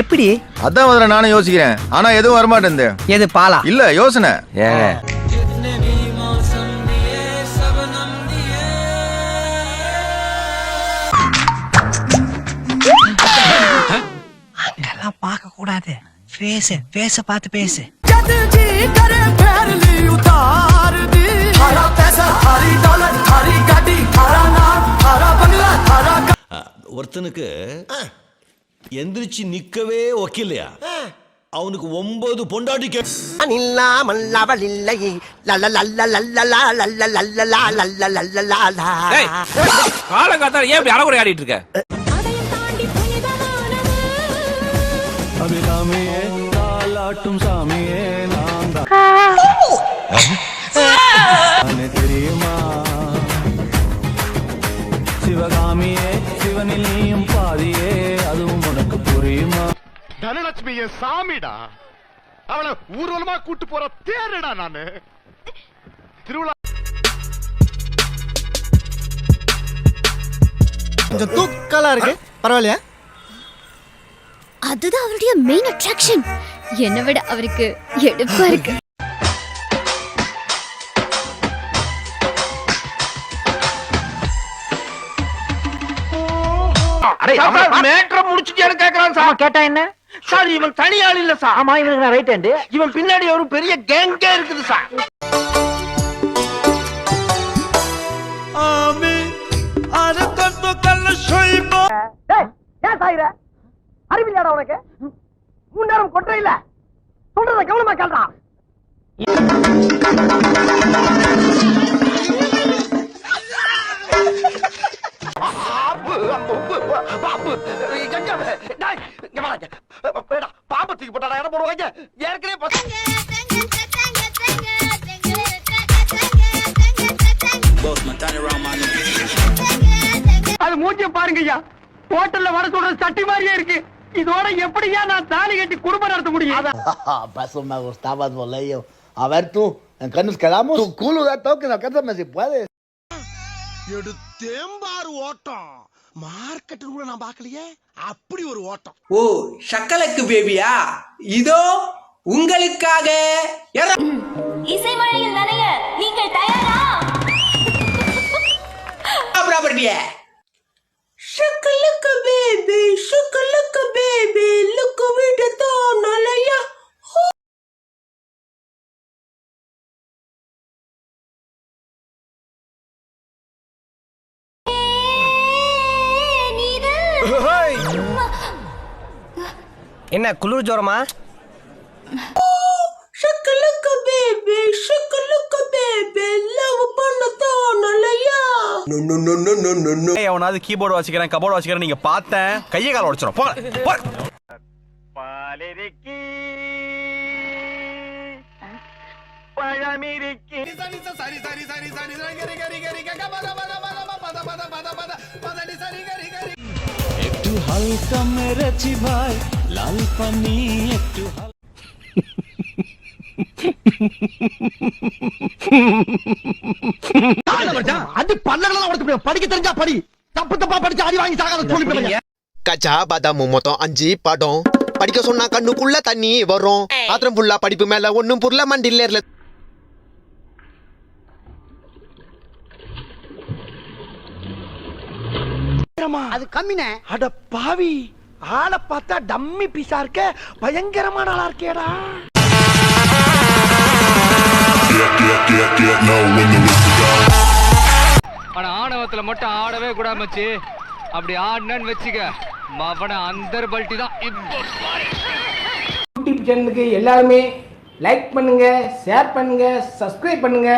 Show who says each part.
Speaker 1: எப்படி?
Speaker 2: அதான் முதல்ல நானும் யோசிக்கிறேன். ஆனா எதுவும் வரமாட்டேன்
Speaker 1: எது பாலா?
Speaker 2: இல்ல யோசனை.
Speaker 3: ஏங்க
Speaker 1: பார்க்க கூடாது. ஃபேஸ் ஃபேஸ பார்த்து பேசு.
Speaker 4: ஒருத்தனுக்கு எந்திரிச்சு நிக்கவே ஒக்கில்லையா அவனுக்கு ஒன்பது பொண்டாட்டி கே
Speaker 5: இல்லாமல் அவள் இல்லை லல்ல லல்ல லல்ல லா லல்ல லல்ல லா லல்ல லல்ல லா லா
Speaker 3: காலங்காத்தால ஏன் இப்படி அறகுறை ஆடிட்டு இருக்க
Speaker 6: அபிராமியே தாலாட்டும் சாமியே நான் தான் தெரியுமா? சிவகாமியே சிவனில் நீயும் பாதியே.
Speaker 7: தனலட்சுமி என் சாமிடா. அவளை ஊர்வலமா கூட்டு போற தேருடா நானு. திருவிழா
Speaker 5: கொஞ்சம் தூக்கலா இருக்கு. பரவாயில்லையா?
Speaker 8: அதுதான் அவருடைய மெயின் அட்ராக்ஷன் என்னை விட அவருக்கு எடுப்பா இருக்கு.
Speaker 5: மேட்ரை முடிச்சுட்டு கேக்குறான் சார்? கேட்டா என்ன? சார் இவன் தனியாள் இல்ல சார். ஆமா இவனுக்கு ரைட் ஹேண்ட் இவன் பின்னாடி ஒரு பெரிய கேங்கே இருக்குது சார். ஏன் சாயிர அறிவில்லையாடா உனக்கு? மூணு நேரம் கொட்டை இல்ல. சொல்றத கவனமா கேள்றா பாம்பத்துக்கு போட்டாடா இடம் போடுவாங்க ஏற்கனவே பசங்க அது மூஞ்சிய பாருங்க ஐயா ஹோட்டல்ல வர சொல்ற சட்டி மாதிரியே இருக்கு. இதோட எப்படியா நான் தாலி கட்டி குடும்பம் நடத்த முடியும்?
Speaker 9: Paso me gustaba boleyo. A ver tú, ¿en qué nos quedamos? Tu culo da toque, alcánzame si puedes.
Speaker 7: எடுத்தேம்பாரு ஓட்டம். மார்க்கெட் கூட நான் பார்க்கலையே? அப்படி ஒரு ஓட்டம்.
Speaker 5: ஓ சக்கலக்கு பேபியா இதோ உங்களுக்காக
Speaker 8: இசை மழையில் நனைய நீங்கள் தயாரா?
Speaker 5: ப்ராப்பர்ட்டிய சக்கலக்கு பேபி
Speaker 1: என்ன குளிர் ஜோரமா
Speaker 5: சக்கலக்கு பேபி சக்கலக்கு பேபி லவ் பண்ண தோணலையா
Speaker 3: அவனாவது கீபோர்டு வச்சுக்கிறேன் கபோர்டு வச்சுக்கிறேன் நீங்க பார்த்தேன் கையை கால உடைச்சிடும் போ போ.
Speaker 7: பாலிருக்கி பழமிருக்கி சரி சரி சரி சரி சரி சரி கரி கரி கரி கக பத பத பத பத பத பத பத பத டி சரி கரி கரி
Speaker 6: একটু হালকা মেরেছি ভাই লাল পানি একটু হালকা
Speaker 5: அது பல்லகள உடைச்சு படிக்க தெரிஞ்சா படி தப்பு தப்பா படிச்சு அடி வாங்கி சாகாத சொல்லி
Speaker 9: கச்சா பாதாமு மொத்தம் அஞ்சு படம் படிக்க சொன்னா கண்ணுக்குள்ள தண்ணி வரும் பாத்திரம் ஃபுல்லா படிப்பு மேல ஒண்ணும் புரியல மண்டில ஏறல
Speaker 5: அது கம்மினே அட பாவி ஆளை பார்த்தா டம்மி பீஸா இருக்க பயங்கரமான ஆளா இருக்கேடா.
Speaker 10: ஆனா ஆணவத்துல மட்டும் ஆடவே கூடாது மச்சி. அப்படி ஆடினு வச்சுக்க மவன அந்தர் பல்ட்டி தான். இப்போ
Speaker 5: யூடியூப் சேனலுக்கு எல்லாருமே லைக் பண்ணுங்க ஷேர் பண்ணுங்க சப்ஸ்கிரைப் பண்ணுங்க.